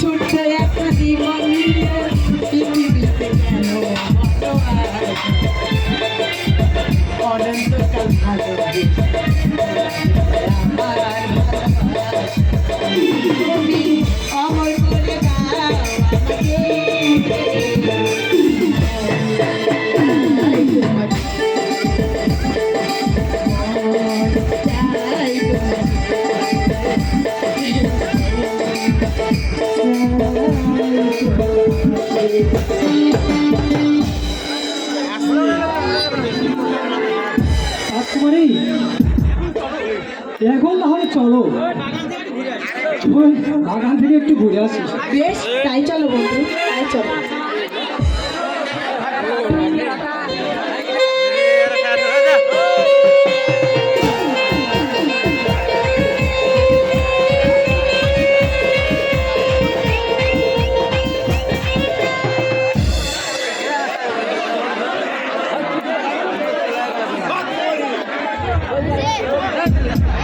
ছোট্ট একটা জীবন নিয়ে পৃথিবীতে কেন? অনন্তকাল ভালোবেসে এখন তাহলে চলো। বাগান থেকে একটু ঘুরে আসি বেশ তাই চলো বন্ধু তাই চলো। Gracias.